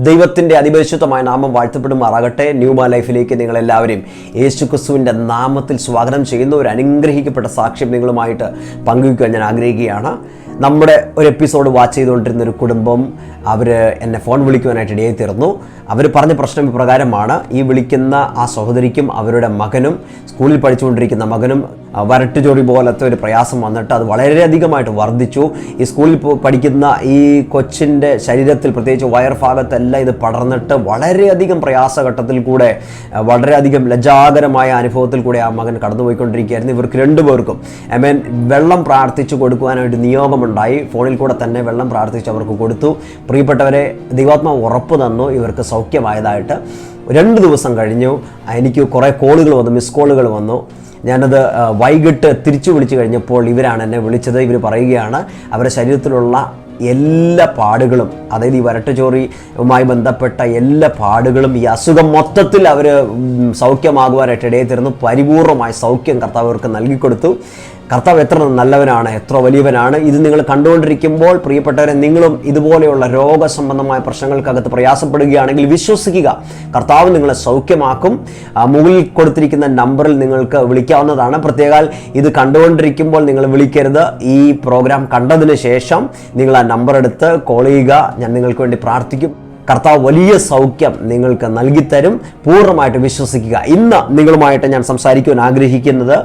ദൈവത്തിന്റെ അതിപരിശുദ്ധമായ നാമം വാഴ്ത്തപ്പെടുമാറാകട്ടെ. ന്യൂമാ ലൈഫിലേക്ക് നിങ്ങളെല്ലാവരെയും യേശു ക്രിസ്തുവിന്റെ നാമത്തിൽ സ്വാഗതം ചെയ്യുന്ന. ഒരു അനുഗ്രഹിക്കപ്പെട്ട സാക്ഷ്യം നിങ്ങളുമായിട്ട് പങ്കുവയ്ക്കുവാൻ ഞാൻ ആഗ്രഹിക്കുകയാണ്. നമ്മുടെ ഒരു എപ്പിസോഡ് വാച്ച് ചെയ്തുകൊണ്ടിരുന്ന ഒരു കുടുംബം അവർ എന്നെ ഫോൺ വിളിക്കുവാനായിട്ട് ഇടയായി തീർന്നു. അവർ പറഞ്ഞ പ്രശ്നം ഇപ്രകാരമാണ്. ഈ വിളിക്കുന്ന ആ സഹോദരിക്കും അവരുടെ മകനും സ്കൂളിൽ പഠിച്ചുകൊണ്ടിരിക്കുന്ന മകനും വരട്ട് ജോലി പോലത്തെ ഒരു പ്രയാസം വന്നിട്ട് അത് വളരെയധികമായിട്ട് വർദ്ധിച്ചു. ഈ സ്കൂളിൽ പഠിക്കുന്ന ഈ കൊച്ചിന്റെ ശരീരത്തിൽ പ്രത്യേകിച്ച് വയർ ഭാഗത്തെല്ലാം ഇത് പടർന്നിട്ട് വളരെയധികം പ്രയാസഘട്ടത്തിൽ കൂടെ വളരെയധികം ലജ്ജാകരമായ അനുഭവത്തിൽ കൂടെ ആ മകൻ കടന്നുപോയിക്കൊണ്ടിരിക്കുകയായിരുന്നു. ഇവർക്ക് രണ്ടുപേർക്കും ഐ മീൻ വെള്ളം പ്രാർത്ഥിച്ചു കൊടുക്കുവാനായിട്ട് നിയോഗമുണ്ടായി. ഫോണിൽ കൂടെ തന്നെ വെള്ളം പ്രാർത്ഥിച്ച് അവർക്ക് കൊടുത്തു. പ്രിയപ്പെട്ടവരെ ദൈവാത്മാവ് ഉറപ്പ് തന്നു. ഇവർക്ക് സൗഖ്യമായതായിട്ട് രണ്ട് ദിവസം കഴിഞ്ഞു. എനിക്ക് കുറേ കോളുകൾ വന്നു മിസ് കോളുകൾ വന്നു. ഞാനത് വൈകിട്ട് തിരിച്ചു വിളിച്ചു കഴിഞ്ഞപ്പോൾ ഇവരാണ് എന്നെ വിളിച്ചത്. ഇവർ പറയുകയാണ് അവരുടെ ശരീരത്തിലുള്ള എല്ലാ പാടുകളും അതായത് ഈ വരട്ടുചോറിയുമായി ബന്ധപ്പെട്ട എല്ലാ പാടുകളും ഈ അസുഖം മൊത്തത്തിൽ അവർ സൗഖ്യമാകുവാനായിട്ട് ഇടയിൽ തരുന്നു പരിപൂർണമായ സൗഖ്യം കർത്താവ് നൽകിക്കൊടുത്തു. കർത്താവ് എത്ര നല്ലവനാണ് എത്ര വലിയവനാണ് ഇത് നിങ്ങൾ കണ്ടുകൊണ്ടിരിക്കുമ്പോൾ പ്രിയപ്പെട്ടവരെ നിങ്ങളും ഇതുപോലെയുള്ള രോഗസംബന്ധമായ പ്രശ്നങ്ങൾക്കകത്ത് പ്രയാസപ്പെടുകയാണെങ്കിൽ വിശ്വസിക്കുക. കർത്താവ് നിങ്ങളെ സൗഖ്യമാക്കും. മുകളിൽ കൊടുത്തിരിക്കുന്ന നമ്പറിൽ നിങ്ങൾക്ക് വിളിക്കാവുന്നതാണ്. പ്രത്യേകാൽ ഇത് കണ്ടുകൊണ്ടിരിക്കുമ്പോൾ നിങ്ങൾ വിളിക്കരുത്. ഈ പ്രോഗ്രാം കണ്ടതിന് ശേഷം നിങ്ങൾ ആ നമ്പർ എടുത്ത് കോൾ ചെയ്യുക. ഞാൻ നിങ്ങൾക്ക് വേണ്ടി പ്രാർത്ഥിക്കും. കർത്താവ് വലിയ സൗഖ്യം നിങ്ങൾക്ക് നൽകിത്തരും. പൂർണമായിട്ട് വിശ്വസിക്കുക. ഇന്ന് നിങ്ങളുമായിട്ട് ഞാൻ സംസാരിക്കുവാൻ ആഗ്രഹിക്കുന്നത്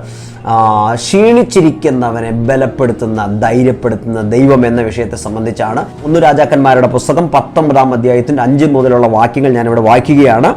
ക്ഷീണിച്ചിരിക്കുന്നവനെ ബലപ്പെടുത്തുന്ന ധൈര്യപ്പെടുത്തുന്ന ദൈവം എന്ന വിഷയത്തെ സംബന്ധിച്ചാണ്. ഒന്ന് രാജാക്കന്മാരുടെ പുസ്തകം പത്തൊമ്പതാം അധ്യായത്തിന്റെ അഞ്ച് മുതലുള്ള വാക്യങ്ങൾ ഞാനിവിടെ വായിക്കുകയാണ്.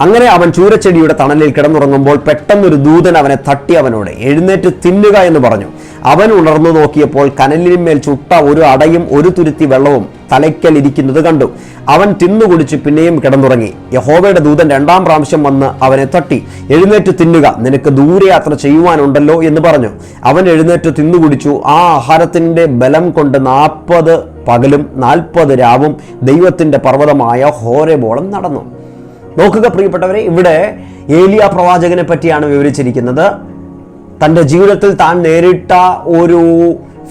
അങ്ങനെ അവൻ ചൂരച്ചെടിയുടെ തണലിൽ കിടന്നുറങ്ങുമ്പോൾ പെട്ടെന്നൊരു ദൂതൻ അവനെ തട്ടി അവനോട് എഴുന്നേറ്റ് തിന്നുക എന്ന് പറഞ്ഞു. അവൻ ഉണർന്നു നോക്കിയപ്പോൾ കനലിന്മേൽ ചുട്ട ഒരു അടയും ഒരു തുരുത്തി വെള്ളവും തലയ്ക്കൽ ഇരിക്കുന്നത് കണ്ടു. അവൻ തിന്നുകുടിച്ച് പിന്നെയും കിടന്നുറങ്ങി. യഹോവയുടെ ദൂതൻ രണ്ടാം പ്രാവശ്യം വന്ന് അവനെ തട്ടി എഴുന്നേറ്റ് തിന്നുക നിനക്ക് ദൂരയാത്ര ചെയ്യുവാനുണ്ടല്ലോ എന്ന് പറഞ്ഞു. അവൻ എഴുന്നേറ്റ് തിന്നുകുടിച്ചു ആ ആഹാരത്തിന്റെ ബലം കൊണ്ട് നാൽപ്പത് പകലും നാൽപ്പത് രാവും ദൈവത്തിന്റെ പർവതമായ ഹോരബോളം നടന്നു. നോക്കുക പ്രിയപ്പെട്ടവരെ ഇവിടെ ഏലിയ പ്രവാചകനെ പറ്റിയാണ് വിവരിച്ചിരിക്കുന്നത്. തന്റെ ജീവിതത്തിൽ താൻ നേരിട്ട ഒരു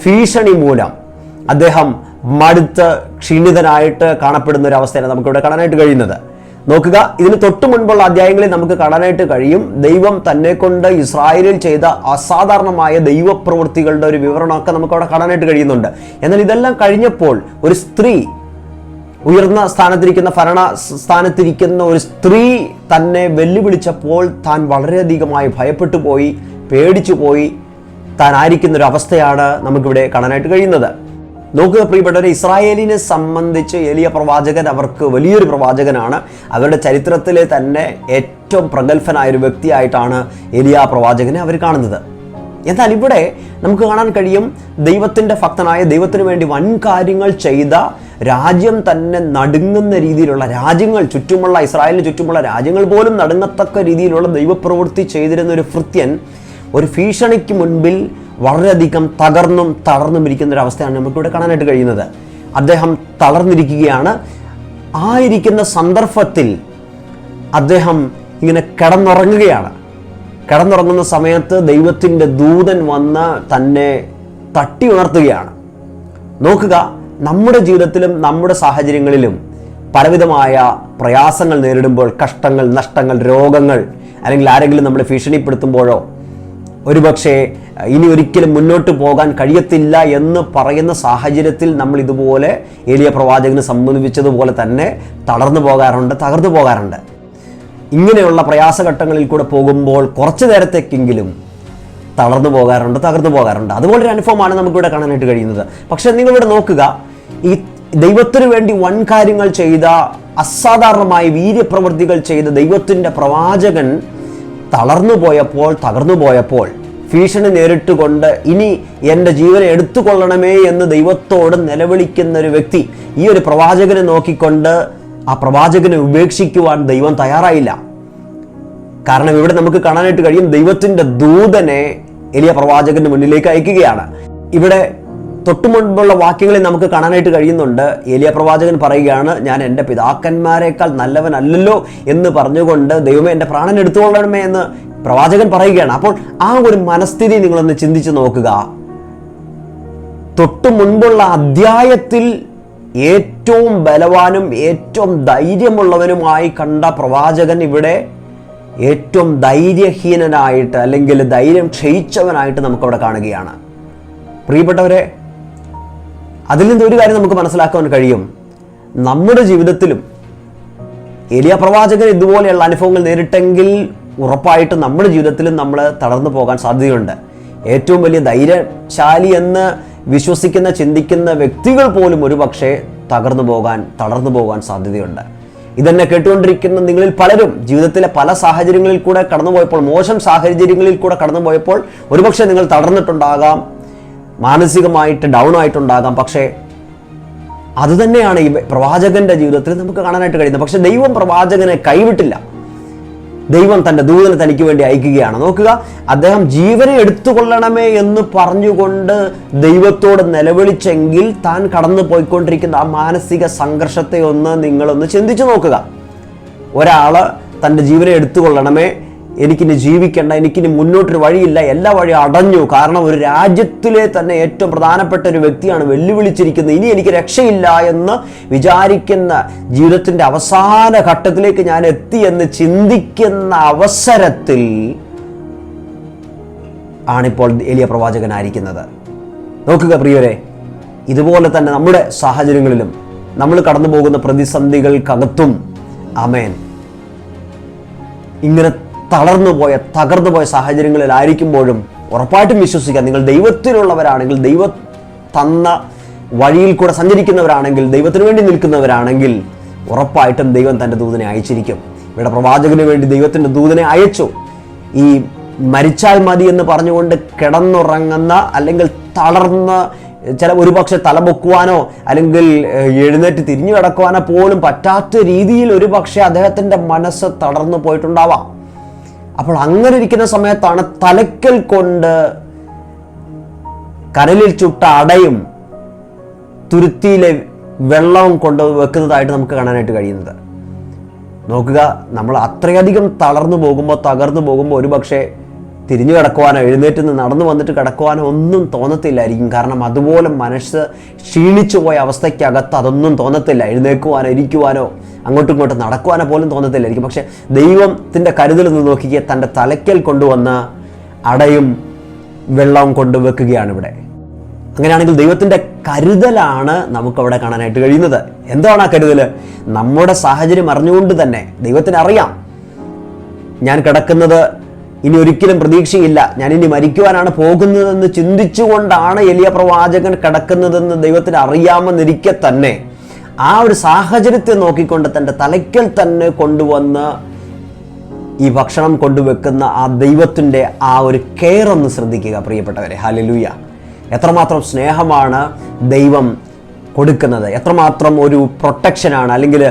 ഭീഷണി മൂലം അദ്ദേഹം മടുത്ത് ക്ഷീണിതനായിട്ട് കാണപ്പെടുന്ന ഒരു അവസ്ഥയാണ് നമുക്കിവിടെ കാണാനായിട്ട് കഴിയുന്നത്. നോക്കുക ഇതിന് തൊട്ട് മുൻപുള്ള അധ്യായങ്ങളിൽ നമുക്ക് കാണാനായിട്ട് കഴിയും. ദൈവം തന്നെ കൊണ്ട് ഇസ്രായേലിൽ ചെയ്ത അസാധാരണമായ ദൈവപ്രവൃത്തികളുടെ ഒരു വിവരണമൊക്കെ നമുക്ക് അവിടെ കാണാനായിട്ട് കഴിയുന്നുണ്ട്. എന്നാൽ ഇതെല്ലാം കഴിഞ്ഞപ്പോൾ ഒരു സ്ത്രീ ഉയർന്ന സ്ഥാനത്തിരിക്കുന്ന ഭരണ സ്ഥാനത്തിരിക്കുന്ന ഒരു സ്ത്രീ തന്നെ വെല്ലുവിളിച്ചപ്പോൾ താൻ വളരെയധികമായി ഭയപ്പെട്ടു പോയി പേടിച്ചു പോയി. താൻ ആയിരിക്കുന്ന ഒരു അവസ്ഥയാണ് നമുക്കിവിടെ കാണാനായിട്ട് കഴിയുന്നത്. നോക്കുക പ്രിയപ്പെട്ടവരെ ഇസ്രായേലിനെ സംബന്ധിച്ച് എലിയ പ്രവാചകൻ അവർക്ക് വലിയൊരു പ്രവാചകനാണ്. അവരുടെ ചരിത്രത്തിലെ തന്നെ ഏറ്റവും പ്രഗത്ഭനായ ഒരു വ്യക്തിയായിട്ടാണ് എലിയ പ്രവാചകനെ അവർ കാണുന്നത്. എന്നാൽ ഇവിടെ നമുക്ക് കാണാൻ കഴിയും ദൈവത്തിന്റെ ഭക്തനായ ദൈവത്തിന് വേണ്ടി വൻ കാര്യങ്ങൾ ചെയ്ത രാജ്യം തന്നെ നടുങ്ങുന്ന രീതിയിലുള്ള രാജ്യങ്ങൾ ചുറ്റുമുള്ള ഇസ്രായേലിന് ചുറ്റുമുള്ള രാജ്യങ്ങൾ പോലും നടുങ്ങത്തക്ക രീതിയിലുള്ള ദൈവപ്രവൃത്തി ചെയ്തിരുന്ന ഒരു ഭൃത്യൻ ഒരു ഭീഷണിക്ക് മുൻപിൽ വളരെയധികം തകർന്നും തളർന്നും ഇരിക്കുന്ന ഒരു അവസ്ഥയാണ് നമുക്കിവിടെ കാണാനായിട്ട് കഴിയുന്നത്. അദ്ദേഹം തളർന്നിരിക്കുകയാണ്. ആയിരിക്കുന്ന സന്ദർഭത്തിൽ അദ്ദേഹം ഇങ്ങനെ കിടന്നുറങ്ങുകയാണ്. കിടന്നുറങ്ങുന്ന സമയത്ത് ദൈവത്തിന്റെ ദൂതൻ വന്ന് തന്നെ തട്ടി ഉണർത്തുകയാണ്. നോക്കുക നമ്മുടെ ജീവിതത്തിലും നമ്മുടെ സാഹചര്യങ്ങളിലും പലവിധമായ പ്രയാസങ്ങൾ നേരിടുമ്പോൾ കഷ്ടങ്ങൾ നഷ്ടങ്ങൾ രോഗങ്ങൾ അല്ലെങ്കിൽ ആരെങ്കിലും നമ്മളെ ഭീഷണിപ്പെടുത്തുമ്പോഴോ ഒരുപക്ഷെ ഇനി ഒരിക്കലും മുന്നോട്ട് പോകാൻ കഴിയത്തില്ല എന്ന് പറയുന്ന സാഹചര്യത്തിൽ നമ്മൾ ഇതുപോലെ ഏലിയ പ്രവാചകന് സംബന്ധിച്ചതുപോലെ തന്നെ തളർന്നു പോകാറുണ്ട് തകർന്നു പോകാറുണ്ട്. ഇങ്ങനെയുള്ള പ്രയാസഘട്ടങ്ങളിൽ കൂടെ പോകുമ്പോൾ കുറച്ചു നേരത്തേക്കെങ്കിലും തളർന്നു പോകാറുണ്ട് തകർന്നു പോകാറുണ്ട്. അതുപോലൊരു അനുഭവമാണ് നമുക്കിവിടെ കാണാനായിട്ട് കഴിയുന്നത്. പക്ഷേ നിങ്ങളിവിടെ നോക്കുക ഈ ദൈവത്തിനു വേണ്ടി വൻ കാര്യങ്ങൾ ചെയ്ത അസാധാരണമായ വീര്യപ്രവൃത്തികൾ ചെയ്ത ദൈവത്തിന്റെ പ്രവാചകൻ തളർന്നു പോയപ്പോൾ തകർന്നു പോയപ്പോൾ ഭീഷണി നേരിട്ടുകൊണ്ട് ഇനി എന്റെ ജീവനെ എടുത്തുകൊള്ളണമേ എന്ന് ദൈവത്തോട് നിലവിളിക്കുന്ന ഒരു വ്യക്തി ഈ ഒരു പ്രവാചകനെ നോക്കിക്കൊണ്ട് ആ പ്രവാചകനെ ഉപേക്ഷിക്കുവാൻ ദൈവം തയ്യാറായില്ല. കാരണം ഇവിടെ നമുക്ക് കാണാനായിട്ട് കഴിയും ദൈവത്തിന്റെ ദൂതനെ എലിയ പ്രവാചകന്റെ മുന്നിലേക്ക് അയക്കുകയാണ്. ഇവിടെ തൊട്ടു മുൻപുള്ള വാക്യങ്ങളിൽ നമുക്ക് കാണാനായിട്ട് കഴിയുന്നുണ്ട് ഏലിയ പ്രവാചകൻ പറയുകയാണ് ഞാൻ എന്റെ പിതാക്കന്മാരെക്കാൾ നല്ലവനല്ലല്ലോ എന്ന് പറഞ്ഞുകൊണ്ട് ദൈവമേ എന്റെ പ്രാണൻ എടുത്തുകൊള്ളണമേ എന്ന് പ്രവാചകൻ പറയുകയാണ്. അപ്പോൾ ആ ഒരു മനസ്ഥിതി നിങ്ങളൊന്ന് ചിന്തിച്ചു നോക്കുക. തൊട്ടു മുൻപുള്ള അധ്യായത്തിൽ ഏറ്റവും ബലവാനും ഏറ്റവും ധൈര്യമുള്ളവനുമായി കണ്ട പ്രവാചകൻ ഇവിടെ ഏറ്റവും ധൈര്യഹീനനായിട്ട് അല്ലെങ്കിൽ ധൈര്യം ക്ഷയിച്ചവനായിട്ട് നമുക്കവിടെ കാണുകയാണ്. പ്രിയപ്പെട്ടവരെ അതിൽ നിന്ന് ഒരു കാര്യം നമുക്ക് മനസ്സിലാക്കാൻ കഴിയും. നമ്മുടെ ജീവിതത്തിലും എലിയ പ്രവാചകൻ ഇതുപോലെയുള്ള അനുഭവങ്ങൾ നേരിട്ടെങ്കിൽ ഉറപ്പായിട്ടും നമ്മുടെ ജീവിതത്തിലും നമ്മൾ തളർന്നു പോകാൻ സാധ്യതയുണ്ട്. ഏറ്റവും വലിയ ധൈര്യശാലി എന്ന് വിശ്വസിക്കുന്ന ചിന്തിക്കുന്ന വ്യക്തികൾ പോലും ഒരുപക്ഷെ തകർന്നു പോകാൻ തളർന്നു പോകാൻ സാധ്യതയുണ്ട്. ഇതെന്നെ കേട്ടുകൊണ്ടിരിക്കുന്ന നിങ്ങളിൽ പലരും ജീവിതത്തിലെ പല സാഹചര്യങ്ങളിൽ കൂടെ കടന്നുപോയപ്പോൾ മോശം സാഹചര്യങ്ങളിൽ കൂടെ കടന്നുപോയപ്പോൾ ഒരുപക്ഷെ നിങ്ങൾ തളർന്നിട്ടുണ്ടാകാം മാനസികമായിട്ട് ഡൗൺ ആയിട്ടുണ്ടാകാം. പക്ഷേ അതുതന്നെയാണ് ഈ പ്രവാചകന്റെ ജീവിതത്തിൽ നമുക്ക് കാണാനായിട്ട് കഴിയുന്നത്. പക്ഷെ ദൈവം പ്രവാചകനെ കൈവിട്ടില്ല. ദൈവം തന്റെ ദൂതനെ തനിക്ക് വേണ്ടി അയക്കുകയാണ്. നോക്കുക അദ്ദേഹം ജീവനെ എടുത്തുകൊള്ളണമേ എന്ന് പറഞ്ഞുകൊണ്ട് ദൈവത്തോട് നിലവിളിച്ചെങ്കിൽ താൻ കടന്നു പോയിക്കൊണ്ടിരിക്കുന്ന ആ മാനസിക സംഘർഷത്തെ ഒന്ന് നിങ്ങളൊന്ന് ചിന്തിച്ചു നോക്കുക. ഒരാൾ തന്റെ ജീവനെ എടുത്തുകൊള്ളണമേ എനിക്കിനി ജീവിക്കേണ്ട എനിക്കിനി മുന്നോട്ടൊരു വഴിയില്ല എല്ലാ വഴിയും അടഞ്ഞു. കാരണം ഒരു രാജ്യത്തിലെ തന്നെ ഏറ്റവും പ്രധാനപ്പെട്ട ഒരു വ്യക്തിയാണ് വെല്ലുവിളിച്ചിരിക്കുന്നത്. ഇനി എനിക്ക് രക്ഷയില്ല എന്ന് വിചാരിക്കുന്ന ജീവിതത്തിന്റെ അവസാന ഘട്ടത്തിലേക്ക് ഞാൻ എത്തി എന്ന് ചിന്തിക്കുന്ന അവസരത്തിൽ ആണിപ്പോൾ എലിയ പ്രവാചകനായിരിക്കുന്നത്. നോക്കുക പ്രിയരെ ഇതുപോലെ തന്നെ നമ്മുടെ സാഹചര്യങ്ങളിലും നമ്മൾ കടന്നു പോകുന്ന പ്രതിസന്ധികൾക്കകത്തും അമേൻ ഇങ്ങനെ തളർന്നു പോയ തകർന്നു പോയ സാഹചര്യങ്ങളിലായിരിക്കുമ്പോഴും ഉറപ്പായിട്ടും വിശ്വസിക്കാം നിങ്ങൾ ദൈവത്തിലുള്ളവരാണെങ്കിൽ ദൈവ തന്ന വഴിയിൽ കൂടെ സഞ്ചരിക്കുന്നവരാണെങ്കിൽ ദൈവത്തിന് വേണ്ടി നിൽക്കുന്നവരാണെങ്കിൽ ഉറപ്പായിട്ടും ദൈവം തന്റെ ദൂതനെ അയച്ചിരിക്കും. ഇവിടെ പ്രവാചകന് വേണ്ടി ദൈവത്തിന്റെ ദൂതനെ അയച്ചു. ഈ മരിച്ചാൽ മതി എന്ന് പറഞ്ഞുകൊണ്ട് കിടന്നുറങ്ങുന്ന അല്ലെങ്കിൽ തളർന്ന് ചില ഒരുപക്ഷെ തലപൊക്കുവാനോ അല്ലെങ്കിൽ എഴുന്നേറ്റ് തിരിഞ്ഞു കിടക്കുവാനോ പോലും പറ്റാത്ത രീതിയിൽ ഒരുപക്ഷെ അദ്ദേഹത്തിന്റെ മനസ്സ് തളർന്നു പോയിട്ടുണ്ടാവാം. അപ്പോൾ അങ്ങനെ ഇരിക്കുന്ന സമയത്താണ് തലയ്ക്കൽ കൊണ്ട് കനലിൽ ചുട്ട അടയും തുരുത്തിയിലെ വെള്ളവും കൊണ്ട് വെക്കുന്നതായിട്ട് നമുക്ക് കാണാനായിട്ട് കഴിയുന്നത്. നോക്കുക നമ്മൾ അത്രയധികം തളർന്നു പോകുമ്പോൾ തകർന്നു പോകുമ്പോൾ ഒരുപക്ഷെ തിരിഞ്ഞു കിടക്കുവാനോ എഴുന്നേറ്റ് നിന്ന് നടന്നു വന്നിട്ട് കിടക്കുവാനോ ഒന്നും തോന്നത്തില്ലായിരിക്കും. കാരണം അതുപോലെ മനസ്സ് ക്ഷീണിച്ചു പോയ അവസ്ഥയ്ക്കകത്ത് അതൊന്നും തോന്നത്തില്ല. എഴുന്നേക്കുവാനോ ഇരിക്കുവാനോ അങ്ങോട്ടും ഇങ്ങോട്ടും നടക്കുവാനോ പോലും തോന്നത്തില്ലായിരിക്കും. പക്ഷെ ദൈവത്തിന്റെ കരുതൽ നിന്ന് നോക്കിക്കുക തന്റെ തലയ്ക്കൽ കൊണ്ടുവന്ന അടയും വെള്ളവും കൊണ്ടുവെക്കുകയാണ് ഇവിടെ. അങ്ങനെയാണെങ്കിൽ ദൈവത്തിന്റെ കരുതലാണ് നമുക്കവിടെ കാണാനായിട്ട് കഴിയുന്നത്. എന്താണ് ആ കരുതൽ? നമ്മുടെ സാഹചര്യം അറിഞ്ഞുകൊണ്ട് തന്നെ ദൈവത്തിന് അറിയാം ഞാൻ കിടക്കുന്നത് ഇനി ഒരിക്കലും പ്രതീക്ഷയില്ല. ഞാൻ ഇനി മരിക്കുവാനാണ് പോകുന്നതെന്ന് ചിന്തിച്ചുകൊണ്ടാണ് എലിയ പ്രവാചകൻ കിടക്കുന്നതെന്ന് ദൈവത്തിന് അറിയാമെന്നിരിക്കെ തന്നെ. ആ ഒരു സാഹചര്യത്തെ നോക്കിക്കൊണ്ട് തന്റെ തലയ്ക്കൽ തന്നെ കൊണ്ടുവന്ന് ഈ ഭക്ഷണം കൊണ്ടുവെക്കുന്ന ആ ദൈവത്തിന്റെ ആ ഒരു കെയർ ഒന്ന് ശ്രദ്ധിക്കുക പ്രിയപ്പെട്ടവരെ. ഹലലൂയ എത്രമാത്രം സ്നേഹമാണ് ദൈവം കൊടുക്കുന്നത്. എത്രമാത്രം ഒരു പ്രൊട്ടക്ഷനാണ്. അല്ലെങ്കിൽ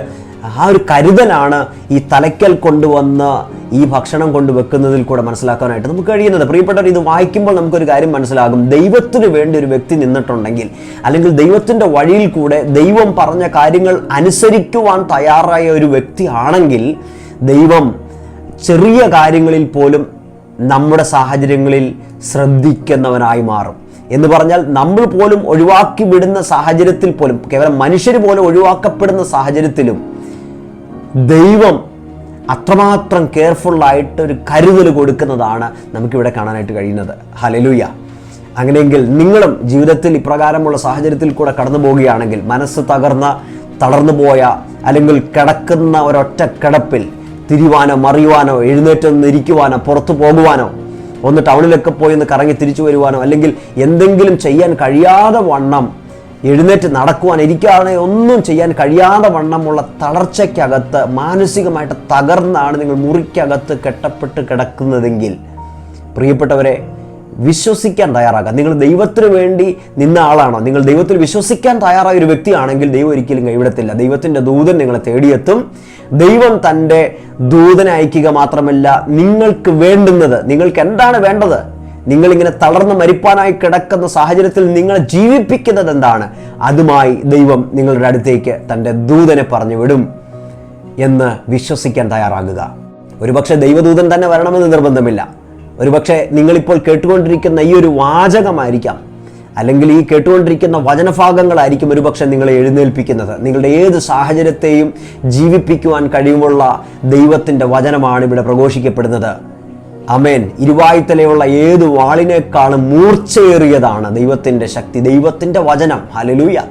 ആ ഒരു കരുതലാണ് ഈ തലയ്ക്കൽ കൊണ്ടുവന്ന് ഈ ഭക്ഷണം കൊണ്ട് വെക്കുന്നതിൽ കൂടെ മനസ്സിലാക്കാനായിട്ട് നമുക്ക് കഴിയുന്നത്. പ്രിയപ്പെട്ടവർ ഇത് വായിക്കുമ്പോൾ നമുക്കൊരു കാര്യം മനസ്സിലാകും. ദൈവത്തിന് വേണ്ടി ഒരു വ്യക്തി നിന്നിട്ടുണ്ടെങ്കിൽ അല്ലെങ്കിൽ ദൈവത്തിന്റെ വഴിയിൽ കൂടെ ദൈവം പറഞ്ഞ കാര്യങ്ങൾ അനുസരിക്കുവാൻ തയ്യാറായ ഒരു വ്യക്തി ആണെങ്കിൽ ദൈവം ചെറിയ കാര്യങ്ങളിൽ പോലും നമ്മുടെ സാഹചര്യങ്ങളിൽ ശ്രദ്ധിക്കുന്നവനായി മാറും. എന്ന് പറഞ്ഞാൽ നമ്മൾ പോലും ഒഴിവാക്കി വിടുന്ന സാഹചര്യത്തിൽ പോലും കേവലം മനുഷ്യർ പോലും ഒഴിവാക്കപ്പെടുന്ന സാഹചര്യത്തിലും ദൈവം അത്രമാത്രം കെയർഫുള്ളായിട്ട് ഒരു കരുതൽ കൊടുക്കുന്നതാണ് നമുക്കിവിടെ കാണാനായിട്ട് കഴിയുന്നത്. ഹലലുയ അങ്ങനെയെങ്കിൽ നിങ്ങളും ജീവിതത്തിൽ ഇപ്രകാരമുള്ള സാഹചര്യത്തിൽ കൂടെ കടന്നു പോവുകയാണെങ്കിൽ മനസ്സ് തകർന്ന തളർന്നു പോയ അല്ലെങ്കിൽ കിടക്കുന്ന ഒരൊറ്റ കിടപ്പിൽ തിരിവാനോ മറിയുവാനോ എഴുന്നേറ്റ് ഇരിക്കുവാനോ പുറത്തു പോകുവാനോ ഒന്ന് ടൗണിലൊക്കെ പോയി ഒന്ന് കറങ്ങി തിരിച്ചു വരുവാനോ അല്ലെങ്കിൽ എന്തെങ്കിലും ചെയ്യാൻ കഴിയാതെ വണ്ണം എഴുന്നേറ്റ് നടക്കുവാൻ ഇരിക്കാതെ ഒന്നും ചെയ്യാൻ കഴിയാതെ വണ്ണമുള്ള തളർച്ചയ്ക്കകത്ത് മാനസികമായിട്ട് തകർന്നാണ് നിങ്ങൾ മുറിക്കകത്ത് കെട്ടപ്പെട്ട് കിടക്കുന്നതെങ്കിൽ പ്രിയപ്പെട്ടവരെ വിശ്വസിക്കാൻ തയ്യാറാക്കുക നിങ്ങൾ ദൈവത്തിന് വേണ്ടി നിന്ന ആളാണോ? നിങ്ങൾ ദൈവത്തിൽ വിശ്വസിക്കാൻ തയ്യാറായ ഒരു വ്യക്തിയാണെങ്കിൽ ദൈവം ഒരിക്കലും കൈവിടത്തില്ല. ദൈവത്തിന്റെ ദൂതൻ നിങ്ങളെ തേടിയെത്തും. ദൈവം തന്റെ ദൂതനെ അയക്കുക മാത്രമല്ല നിങ്ങൾക്ക് വേണ്ടുന്നത്. നിങ്ങൾക്ക് എന്താണ് വേണ്ടത്? നിങ്ങളിങ്ങനെ തളർന്ന് മരിപ്പാനായി കിടക്കുന്ന സാഹചര്യത്തിൽ നിങ്ങളെ ജീവിപ്പിക്കുന്നത് എന്താണ്? അതുമായി ദൈവം നിങ്ങളുടെ അടുത്തേക്ക് തന്റെ ദൂതനെ പറഞ്ഞു വിടും എന്ന് വിശ്വസിക്കാൻ തയ്യാറാകുക. ഒരുപക്ഷെ ദൈവദൂതൻ തന്നെ വരണമെന്ന് നിർബന്ധമില്ല. ഒരുപക്ഷെ നിങ്ങളിപ്പോൾ കേട്ടുകൊണ്ടിരിക്കുന്ന ഈ ഒരു വാചകമായിരിക്കാം. അല്ലെങ്കിൽ ഈ കേട്ടുകൊണ്ടിരിക്കുന്ന വചനഭാഗങ്ങളായിരിക്കും ഒരുപക്ഷെ നിങ്ങളെ എഴുന്നേൽപ്പിക്കുന്നത്. നിങ്ങളുടെ ഏത് സാഹചര്യത്തെയും ജീവിപ്പിക്കുവാൻ കഴിവുള്ള ദൈവത്തിന്റെ വചനമാണ് ഇവിടെ പ്രഘോഷിക്കപ്പെടുന്നത്. അമേൻ ഇരുവായുത്തലയുള്ള ഏത് വാളിനേക്കാളും മൂർച്ചയേറിയതാണ് ദൈവത്തിന്റെ ശക്തി ദൈവത്തിന്റെ വചനം. ഹലലൂയ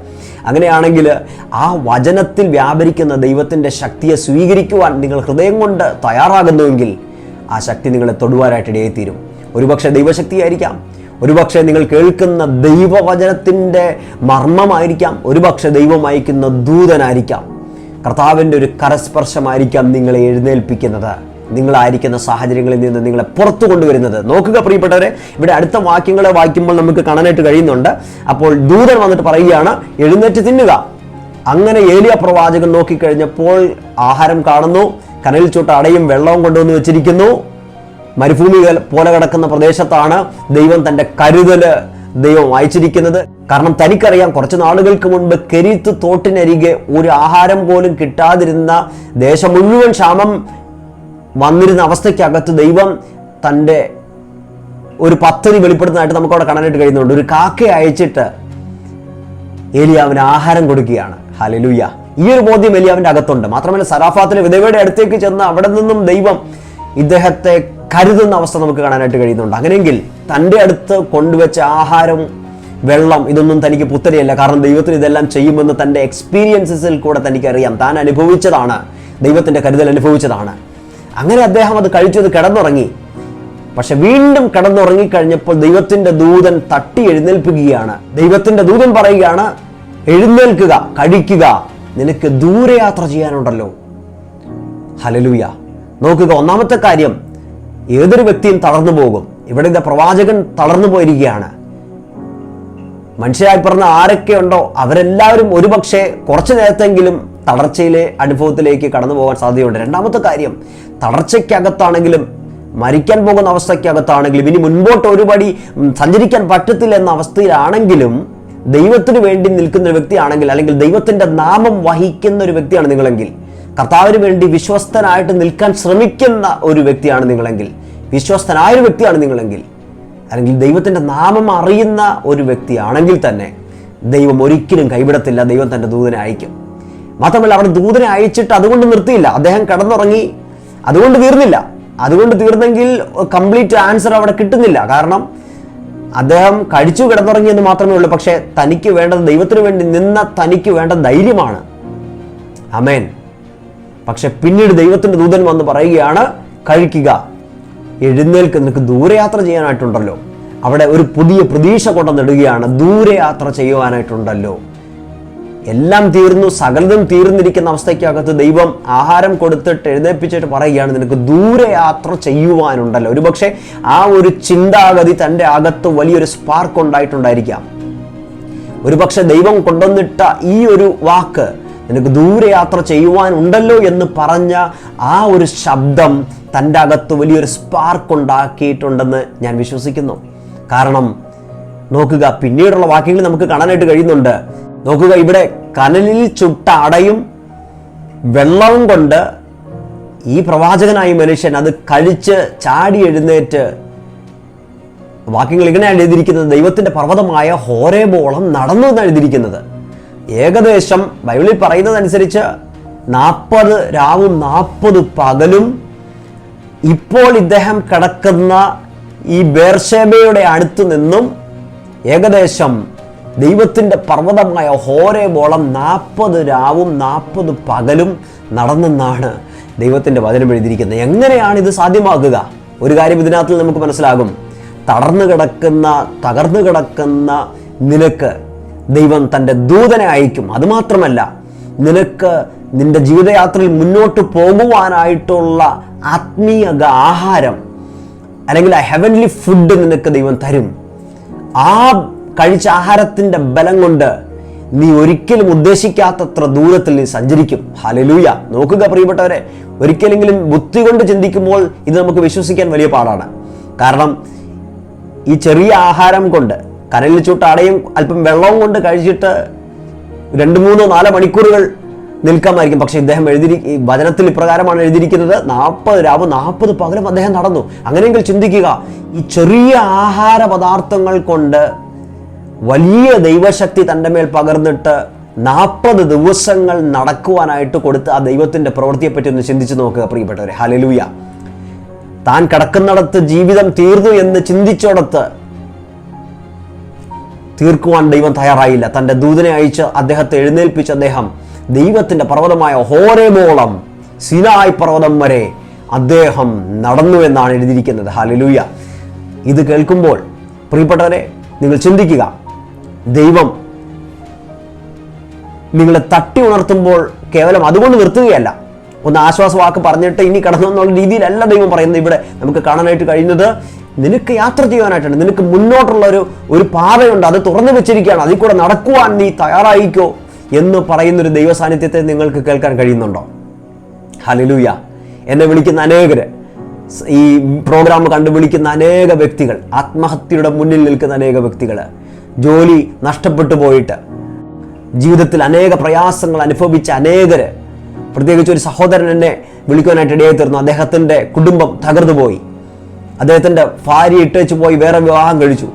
അങ്ങനെയാണെങ്കിൽ ആ വചനത്തിൽ വ്യാപരിക്കുന്ന ദൈവത്തിന്റെ ശക്തിയെ സ്വീകരിക്കുവാൻ നിങ്ങൾ ഹൃദയം കൊണ്ട് തയ്യാറാകുന്നുവെങ്കിൽ ആ ശക്തി നിങ്ങളെ തൊടുവാനായിട്ട് ഇടയായിത്തീരും. ഒരുപക്ഷെ ദൈവശക്തിയായിരിക്കാം. ഒരുപക്ഷെ നിങ്ങൾ കേൾക്കുന്ന ദൈവവചനത്തിന്റെ മർമ്മമായിരിക്കാം. ഒരുപക്ഷെ ദൈവം അയക്കുന്ന ദൂതനായിരിക്കാം. കർത്താവിന്റെ ഒരു കരസ്പർശമായിരിക്കാം നിങ്ങളെ എഴുന്നേൽപ്പിക്കുന്നത്. നിങ്ങളായിരിക്കുന്ന സാഹചര്യങ്ങളിൽ നിന്ന് നിങ്ങളെ പുറത്തു കൊണ്ടുവരുന്നത്. നോക്കുക പ്രിയപ്പെട്ടവരെ ഇവിടെ അടുത്ത വാക്യങ്ങളെ വായിക്കുമ്പോൾ നമുക്ക് കാണാനായിട്ട് കഴിയുന്നുണ്ട്. അപ്പോൾ ദൂതൻ വന്നിട്ട് പറയുകയാണ് എഴുന്നേറ്റ് തിന്നുക. അങ്ങനെ ഏലിയ പ്രവാചകൻ നോക്കിക്കഴിഞ്ഞപ്പോൾ ആഹാരം കാണുന്നു കനലിൽ ചൂട്ട അടയും വെള്ളവും കൊണ്ടുവന്ന് വെച്ചിരിക്കുന്നു. മരുഭൂമി പോലെ കിടക്കുന്ന പ്രദേശത്താണ് ദൈവം തന്റെ കരുതൽ ദൈവം അയച്ചിരിക്കുന്നത് കാരണം തനിക്കറിയാം കുറച്ച് നാളുകൾക്ക് മുൻപ് കെരീത്ത് തോട്ടിനരികെ ഒരു ആഹാരം പോലും കിട്ടാതിരുന്ന ദേശം മുഴുവൻ ക്ഷാമം വന്നിരുന്ന അവസ്ഥയ്ക്കകത്ത് ദൈവം തന്റെ ഒരു പദ്ധതി വെളിപ്പെടുത്തുന്നതായിട്ട് നമുക്ക് അവിടെ കാണാനായിട്ട് കഴിയുന്നുണ്ട്. ഒരു കാക്കയെ അയച്ചിട്ട് ഏലിയാവിന് ആഹാരം കൊടുക്കുകയാണ്. ഹലലുയ്യ ഈ ഒരു ബോധ്യം ഏലിയാവിന്റെ അകത്തുണ്ട്. മാത്രമല്ല സറാഫാത്തിലെ വിധവയുടെ അടുത്തേക്ക് ചെന്ന് അവിടെ നിന്നും ദൈവം ഇദ്ദേഹത്തെ കരുതുന്ന അവസ്ഥ നമുക്ക് കാണാനായിട്ട് കഴിയുന്നുണ്ട്. അങ്ങനെയെങ്കിൽ തന്റെ അടുത്ത് കൊണ്ടുവച്ച ആഹാരം വെള്ളം ഇതൊന്നും തനിക്ക് പുത്തരിയല്ല കാരണം ദൈവത്തിന് ഇതെല്ലാം ചെയ്യുമെന്ന് തന്റെ എക്സ്പീരിയൻസസിൽ കൂടെ തനിക്കറിയാം. താൻ അനുഭവിച്ചതാണ്. ദൈവത്തിന്റെ കരുതൽ അനുഭവിച്ചതാണ്. അങ്ങനെ അദ്ദേഹം അത് കഴിച്ചത് കിടന്നുറങ്ങി. പക്ഷെ വീണ്ടും കിടന്നുറങ്ങിക്കഴിഞ്ഞപ്പോൾ ദൈവത്തിന്റെ ദൂതൻ തട്ടി എഴുന്നേൽപ്പിക്കുകയാണ്. ദൈവത്തിന്റെ ദൂതൻ പറയുകയാണ് എഴുന്നേൽക്കുക കഴിക്കുക. നിനക്ക് ദൂരയാത്ര ചെയ്യാനുണ്ടല്ലോ. ഹലലൂയ നോക്കുക ഒന്നാമത്തെ കാര്യം ഏതൊരു വ്യക്തിയും തളർന്നു പോകും. ഇവിടെ പ്രവാചകൻ തളർന്നു പോയിരിക്കുകയാണ്. മനുഷ്യരായി പറഞ്ഞ ആരൊക്കെ ഉണ്ടോ അവരെല്ലാവരും ഒരുപക്ഷെ കുറച്ചു നേരത്തെങ്കിലും തളർച്ചയിലെ അനുഭവത്തിലേക്ക് കടന്നു പോകാൻ സാധ്യതയുണ്ട്. രണ്ടാമത്തെ കാര്യം തളർച്ചയ്ക്കകത്താണെങ്കിലും മരിക്കാൻ പോകുന്ന അവസ്ഥയ്ക്കകത്താണെങ്കിലും ഇനി മുൻപോട്ട് ഒരുപടി സഞ്ചരിക്കാൻ പറ്റത്തില്ല എന്ന അവസ്ഥയിലാണെങ്കിലും ദൈവത്തിന് വേണ്ടി നിൽക്കുന്ന ഒരു വ്യക്തിയാണെങ്കിൽ അല്ലെങ്കിൽ ദൈവത്തിന്റെ നാമം വഹിക്കുന്ന ഒരു വ്യക്തിയാണ് നിങ്ങളെങ്കിൽ കർത്താവിന് വേണ്ടി വിശ്വസ്തനായിട്ട് നിൽക്കാൻ ശ്രമിക്കുന്ന ഒരു വ്യക്തിയാണ് നിങ്ങളെങ്കിൽ വിശ്വസ്തനായ ഒരു വ്യക്തിയാണ് നിങ്ങളെങ്കിൽ അല്ലെങ്കിൽ ദൈവത്തിന്റെ നാമം അറിയുന്ന ഒരു വ്യക്തിയാണെങ്കിൽ തന്നെ ദൈവം ഒരിക്കലും കൈവിടത്തില്ല ദൈവം തന്റെ ദൂതനെ അയക്കും മാത്രമല്ല അവിടെ ദൂതനെ അയച്ചിട്ട് അതുകൊണ്ട് നിർത്തിയില്ല. അദ്ദേഹം കടന്നുറങ്ങി. അതുകൊണ്ട് തീർന്നില്ല. അതുകൊണ്ട് തീർന്നെങ്കിൽ കംപ്ലീറ്റ് ആൻസർ അവിടെ കിട്ടുന്നില്ല. കാരണം അദ്ദേഹം കഴിച്ചു കിടന്നുറങ്ങി എന്ന് മാത്രമേ ഉള്ളൂ. പക്ഷേ തനിക്ക് വേണ്ടത് ദൈവത്തിന് വേണ്ടി നിന്ന തനിക്ക് വേണ്ട ധൈര്യമാണ്. അമേൻ പക്ഷെ പിന്നീട് ദൈവത്തിന്റെ ദൂതൻ വന്ന് പറയുകയാണ് കഴിക്കുക. എഴുന്നേൽക്ക്. നിനക്ക് ദൂരയാത്ര ചെയ്യാനായിട്ടുണ്ടല്ലോ. അവിടെ ഒരു പുതിയ പ്രതീക്ഷ കൊണ്ടുവന്നിടുകയാണ്. ദൂരയാത്ര ചെയ്യുവാനായിട്ടുണ്ടല്ലോ. എല്ലാം തീർന്നു സകലതും തീർന്നിരിക്കുന്ന അവസ്ഥയ്ക്കകത്ത് ദൈവം ആഹാരം കൊടുത്തിട്ട് എഴുന്നേൽപ്പിച്ചിട്ട് പറയുകയാണ് നിനക്ക് ദൂരയാത്ര ചെയ്യുവാനുണ്ടല്ലോ. ഒരുപക്ഷെ ആ ഒരു ചിന്താഗതി തന്റെ അകത്ത് വലിയൊരു സ്പാർക്ക് ഉണ്ടായിട്ടുണ്ടായിരിക്കാം. ഒരുപക്ഷെ ദൈവം കൊണ്ടുവന്നിട്ട ഈ ഒരു വാക്ക് നിനക്ക് ദൂരയാത്ര ചെയ്യുവാനുണ്ടല്ലോ എന്ന് പറഞ്ഞ ആ ഒരു ശബ്ദം തന്റെ അകത്ത് വലിയൊരു സ്പാർക്ക് ഉണ്ടാക്കിയിട്ടുണ്ടെന്ന് ഞാൻ വിശ്വസിക്കുന്നു. കാരണം നോക്കുക പിന്നീടുള്ള വാക്യങ്ങൾ നമുക്ക് കാണാനായിട്ട് കഴിയുന്നുണ്ട്. നോക്കുക ഇവിടെ കനലിൽ ചുട്ട അടയും വെള്ളവും കൊണ്ട് ഈ പ്രവാചകനായ മനുഷ്യൻ അത് കഴിച്ച് ചാടി എഴുന്നേറ്റ് വാക്യങ്ങൾ ഇങ്ങനെയാണ് എഴുതിയിരിക്കുന്നത് ദൈവത്തിന്റെ പർവതമായ ഹോരേബോളം നടന്നു എന്ന് എഴുതിയിരിക്കുന്നത്. ഏകദേശം ബൈബിളിൽ പറയുന്നതനുസരിച്ച് നാൽപ്പത് രാവും നാൽപ്പത് പകലും ഇപ്പോൾ ഇദ്ദേഹം കിടക്കുന്ന ഈ ബേർഷേബയുടെ അടുത്ത് നിന്നും ഏകദേശം ദൈവത്തിന്റെ പർവതമായ ഹോരേബോളം നാൽപ്പത് രാവും നാൽപ്പത് പകലും നടന്നെന്നാണ് ദൈവത്തിന്റെ വചനം എഴുതിയിരിക്കുന്നത്. എങ്ങനെയാണ് ഇത് സാധ്യമാകുക? ഒരു കാര്യം ഇതിനകത്ത് നമുക്ക് മനസ്സിലാകും. തടർന്നു കിടക്കുന്ന തകർന്നു കിടക്കുന്ന നിനക്ക് ദൈവം തന്റെ ദൂതനെ അയക്കും. അതുമാത്രമല്ല നിനക്ക് നിന്റെ ജീവിതയാത്രയിൽ മുന്നോട്ട് പോകുവാനായിട്ടുള്ള ആത്മീയ ആഹാരം അല്ലെങ്കിൽ ആ ഹെവൻലി ഫുഡ് നിനക്ക് ദൈവം തരും. ആ കഴിച്ച ആഹാരത്തിന്റെ ബലം കൊണ്ട് നീ ഒരിക്കലും ഉദ്ദേശിക്കാത്തത്ര ദൂരത്തിൽ നീ സഞ്ചരിക്കും. ഹലലൂയ നോക്കുക പ്രിയപ്പെട്ടവരെ ഒരിക്കലെങ്കിലും ബുദ്ധി കൊണ്ട് ചിന്തിക്കുമ്പോൾ ഇത് നമുക്ക് വിശ്വസിക്കാൻ വലിയ പാടാണ്. കാരണം ഈ ചെറിയ ആഹാരം കൊണ്ട് കനലിൽ ചൂട്ട് അടയും അല്പം വെള്ളവും കൊണ്ട് കഴിച്ചിട്ട് രണ്ട് മൂന്നോ നാലോ മണിക്കൂറുകൾ നിൽക്കാമായിരിക്കും. പക്ഷേ ഇദ്ദേഹം എഴുതി ഈ വചനത്തിൽ ഇപ്രകാരമാണ് എഴുതിയിരിക്കുന്നത് നാൽപ്പത് രാവ് നാൽപ്പത് പകലും അദ്ദേഹം നടന്നു. അങ്ങനെയെങ്കിൽ ചിന്തിക്കുക ഈ ചെറിയ ആഹാര പദാർത്ഥങ്ങൾ കൊണ്ട് വലിയ ദൈവശക്തി തന്റെ മേൽ പകർന്നിട്ട് നാൽപ്പത് ദിവസങ്ങൾ നടക്കുവാനായിട്ട് കൊടുത്ത ആ ദൈവത്തിന്റെ പ്രവൃത്തിയെപ്പറ്റി ഒന്ന് ചിന്തിച്ച് നോക്കുക പ്രിയപ്പെട്ടവരെ. ഹലലൂയ താൻ കിടക്കുന്നിടത്ത് ജീവിതം തീർന്നു എന്ന് ചിന്തിച്ചോടത്ത് തീർക്കുവാൻ ദൈവം തയ്യാറായില്ല. തന്റെ ദൂതനെ അയച്ച് അദ്ദേഹത്തെ എഴുന്നേൽപ്പിച്ച അദ്ദേഹം ദൈവത്തിന്റെ പർവതമായ ഹോരേമോളം സിനായ് പർവതം വരെ അദ്ദേഹം നടന്നു എന്നാണ് എഴുതിയിരിക്കുന്നത്. ഹലലൂയ ഇത് കേൾക്കുമ്പോൾ പ്രിയപ്പെട്ടവരെ നിങ്ങൾ ചിന്തിക്കുക ദൈവം നിങ്ങളെ തട്ടി ഉണർത്തുമ്പോൾ കേവലം അതുകൊണ്ട് നിർത്തുകയല്ല. ഒന്ന് ആശ്വാസവാക്ക് പറഞ്ഞിട്ട് ഇനി കടന്നു എന്നുള്ള രീതിയിലല്ല ദൈവം പറയുന്നത് ഇവിടെ നമുക്ക് കാണാനായിട്ട് കഴിയുന്നത്. നിനക്ക് യാത്ര ചെയ്യാനായിട്ടുണ്ട് നിനക്ക് മുന്നോട്ടുള്ള ഒരു ഒരു പാതയുണ്ട്. അത് തുറന്നു വെച്ചിരിക്കുകയാണ്. അതിൽ കൂടെ നടക്കുവാൻ നീ തയ്യാറായിക്കോ എന്ന് പറയുന്നൊരു ദൈവ സാന്നിധ്യത്തെ നിങ്ങൾക്ക് കേൾക്കാൻ കഴിയുന്നുണ്ടോ? ഹലലൂയ എന്നെ വിളിക്കുന്ന അനേകര് ഈ പ്രോഗ്രാം കണ്ടു വിളിക്കുന്ന അനേക വ്യക്തികൾ ആത്മഹത്യയുടെ മുന്നിൽ നിൽക്കുന്ന അനേക വ്യക്തികൾ ജോലി നഷ്ടപ്പെട്ടു പോയിട്ട് ജീവിതത്തിൽ അനേക പ്രയാസങ്ങൾ അനുഭവിച്ച അനേകര് പ്രത്യേകിച്ച് ഒരു സഹോദരൻ എന്നെ വിളിക്കുവാനായിട്ട് ഇടയായി തീർന്നു. അദ്ദേഹത്തിന്റെ കുടുംബം തകർന്നു പോയി. അദ്ദേഹത്തിന്റെ ഭാര്യ ഇട്ടേച്ച് പോയി വേറെ വിവാഹം കഴിച്ചു.